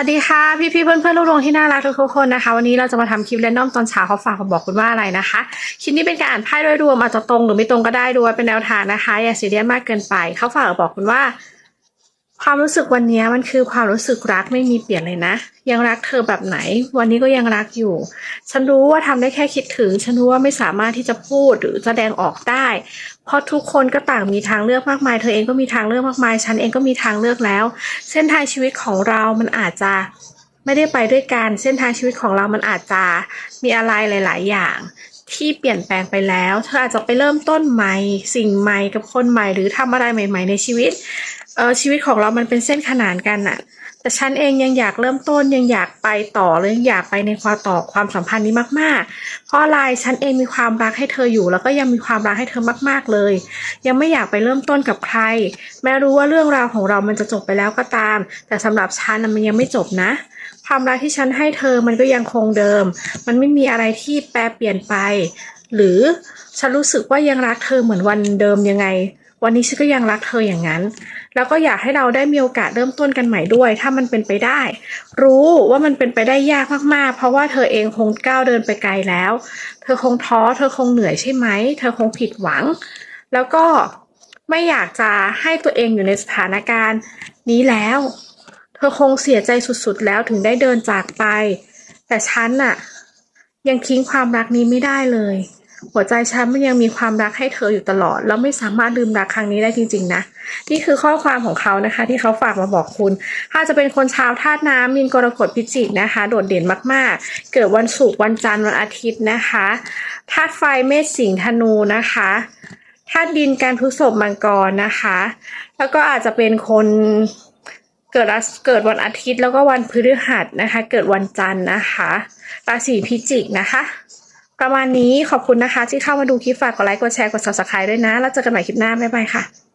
สวัสดีค่ะพี่พี่ๆเพื่อนเพื่อนลูกลงที่น่ารักทุกๆคนนะคะ วันนี้เราจะมาทำคลิปแรนดอมตอนเช้าเขาฝากมาบอกคุณว่าอะไรนะคะคลิปนี้เป็นการอ่านไพ่โดยรวมอาจจะตรงหรือไม่ตรงก็ได้ด้วยเป็นแนวทางนะคะ อย่าซีเรียสมากเกินไปเขาฝากมาบอกคุณว่า ความรู้สึกวันนี้มันคือความรู้สึกรักไม่มีเปลี่ยนเลยนะ ยังรักเธอแบบไหน วันนี้ก็ยังรักอยู่ ฉันรู้ว่าทำได้แค่คิดถึง ฉันรู้ว่าไม่สามารถที่จะพูดหรือแสดงออกได้ เพราะทุกคนก็ต่างมีทางเลือกมากมาย เธอเองก็มีทางเลือกมากมาย ฉันเองก็มีทางเลือกแล้ว เส้นทางชีวิตของเรามันอาจจะไม่ได้ไปด้วยกัน เส้นทางชีวิตของเรามันอาจจะมีอะไรหลาย ๆ อย่างที่เปลี่ยนแปลงไปแล้ว เธออาจจะไปเริ่มต้นใหม่ สิ่งใหม่กับคนใหม่ หรือทำอะไรใหม่ ๆ ในชีวิต เออชีวิตของเรามันเป็นเส้นขนานกันน่ะแต่ฉันเองยังอยากเริ่มต้นยังอยากไปต่อหรือยังอยากไปในความต่อความสัมพันธ์นี้มาก ๆ เพราะอะไรฉันเองมีความรักให้เธออยู่ แล้วก็ยังมีความรักให้เธอมาก ๆเลย ยังไม่อยากไปเริ่มต้นกับใคร แม้รู้ว่าเรื่องราวของเรามันจะจบไปแล้วก็ตาม แต่สำหรับฉันมันยังไม่จบนะ ความรักที่ฉันให้เธอมันก็ยังคงเดิม มันไม่มีอะไรที่แปรเปลี่ยนไป หรือฉันรู้สึกว่ายังรักเธอเหมือนวันเดิมยังไง วันนี้ฉันก็ยังรักเธออย่างนั้น แล้วก็อยากให้เราได้มีโอกาสเริ่มต้นกันใหม่ด้วย ถ้ามันเป็นไปได้ รู้ว่ามันเป็นไปได้ยากมากๆ เพราะว่าเธอเองคงก้าวเดินไปไกลแล้ว เธอคงท้อ เธอคงเหนื่อยใช่ไหม เธอคงผิดหวัง แล้วก็ไม่อยากจะให้ตัวเองอยู่ในสถานการณ์นี้แล้ว เธอคงเสียใจสุดๆ แล้วถึงได้เดินจากไป แต่ฉันน่ะ ยังทิ้งความรักนี้ไม่ได้เลย หัวใจฉันมันยังมีความรักให้เธออยู่ตลอด แล้วไม่สามารถลืมรักครั้งนี้ได้จริง ๆ นะ นี่คือข้อความของเขานะคะ ที่เขาฝากมาบอกคุณถ้าจะเป็นคนชาวธาตุน้ำมินกรกฎพิจิกนะคะ โดดเด่นมากๆ เกิดวันศุกร์วันจันทร์วันอาทิตย์นะคะธาตุไฟเมษสิงห์ธนูนะคะธาตุดินการพฤษภมังกรนะคะ แล้วก็อาจจะเป็นคนเกิดเกิดวันอาทิตย์แล้วก็วันพฤหัสนะคะ เกิดวันจันทร์นะคะราศีพิจิกนะคะ ประมาณนี้ขอบคุณนะคะ ที่เข้ามาดูคลิปฝากกดไลค์กดแชร์กด subscribe ด้วยนะ แล้วเจอกันใหม่คลิปหน้าบ๊ายบายค่ะ